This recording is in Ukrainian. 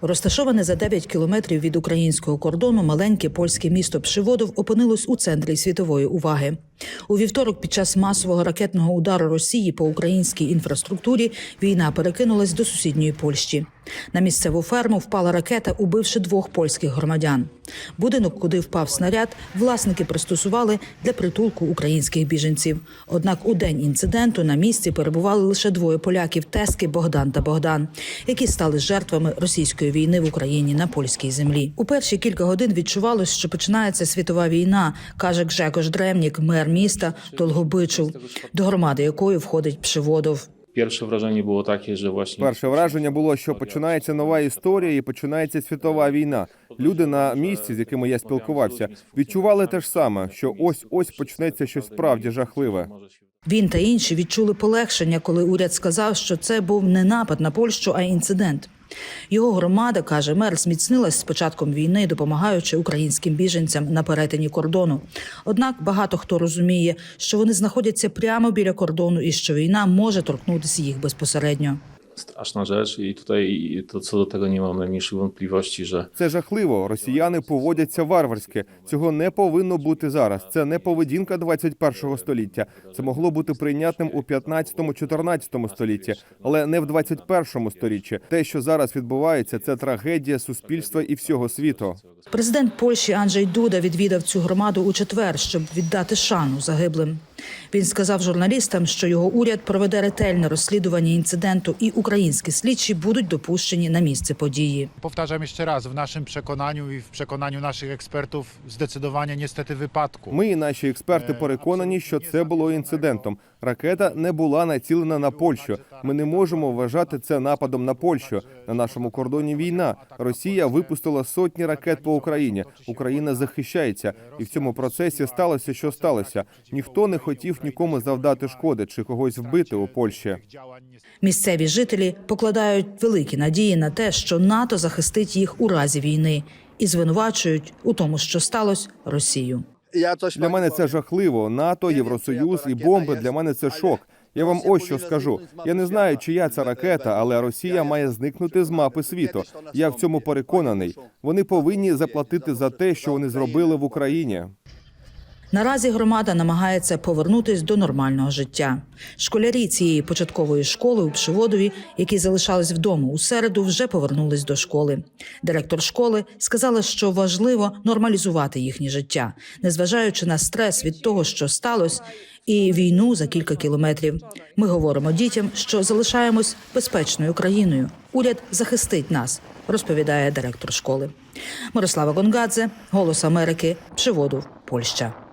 Розташоване за 9 кілометрів від українського кордону, маленьке польське місто Пшиводов опинилось у центрі світової уваги. У вівторок, під час масового ракетного удару Росії по українській інфраструктурі, війна перекинулась до сусідньої Польщі. На місцеву ферму впала ракета, убивши двох польських громадян. Будинок, куди впав снаряд, власники пристосували для притулку українських біженців. Однак у день інциденту на місці перебували лише двоє поляків Тески Богдан та Богдан, які стали жертвами російської війни в Україні на польській землі. У перші кілька годин відчувалось, що починається світова війна, каже Гжегош Дремнік, мер міста Долгобичу, до громади якої входить Пшиводов. Pierwsze wrażenie było takie, że właśnie Перше враження було, що починається нова історія і починається світова війна. Люди на місці, з якими я спілкувався, відчували те ж саме, що ось ось почнеться щось справді жахливе. Він та інші відчули полегшення, коли уряд сказав, що це був не напад на Польщу, а інцидент. Його громада каже, мер зміцнилась з початком війни, допомагаючи українським біженцям на перетині кордону. Однак багато хто розуміє, що вони знаходяться прямо біля кордону і що війна може торкнутися їх безпосередньо. Straszna rzecz i tutaj to co do tego nie mam najmniejszych wątpliwości, że Це жахливо. Росіяни поводяться варварськи. Цього не повинно бути зараз. Це не поведінка 21-го століття. Це могло бути прийнятним у 15-14 столітті, але не в 21-му сторіччі. Те, що зараз відбувається, це трагедія суспільства і всього світу. Президент Польщі Анджей Дуда відвідав цю громаду у четвер, щоб віддати шану загиблим. Він сказав журналістам, що його уряд проведе ретельне розслідування інциденту, і українські слідчі будуть допущені на місце події. Powtarzam jeszcze raz, w naszym przekonaniu i w przekonaniu naszych ekspertów zdecydowanie niestety wypadku. Ми і наші експерти переконані, що це було інцидентом. Ракета не була націлена на Польщу. Ми не можемо вважати це нападом на Польщу. На нашому кордоні війна. Росія випустила сотні ракет по Україні. Україна захищається, і в цьому процесі сталося, що сталося. Ніхто не хотів нікому завдати шкоди чи когось вбити у Польщі. Місцеві жителі покладають великі надії на те, що НАТО захистить їх у разі війни, і звинувачують у тому, що сталося Росію. Для мене це жахливо. НАТО, Євросоюз і бомби для мене це шок. Я вам ось що скажу. Я не знаю, чия це ракета, але Росія має зникнути з мапи світу. Я в цьому переконаний. Вони повинні заплатити за те, що вони зробили в Україні. Наразі громада намагається повернутись до нормального життя. Школярі цієї початкової школи у Пшиводові, які залишались вдома у середу, вже повернулись до школи. Директор школи сказала, що важливо нормалізувати їхнє життя, незважаючи на стрес від того, що сталося, і війну за кілька кілометрів. Ми говоримо дітям, що залишаємось безпечною країною. Уряд захистить нас, розповідає директор школи. Мирослава Гонгадзе, Голос Америки, Пшиводов, Польща.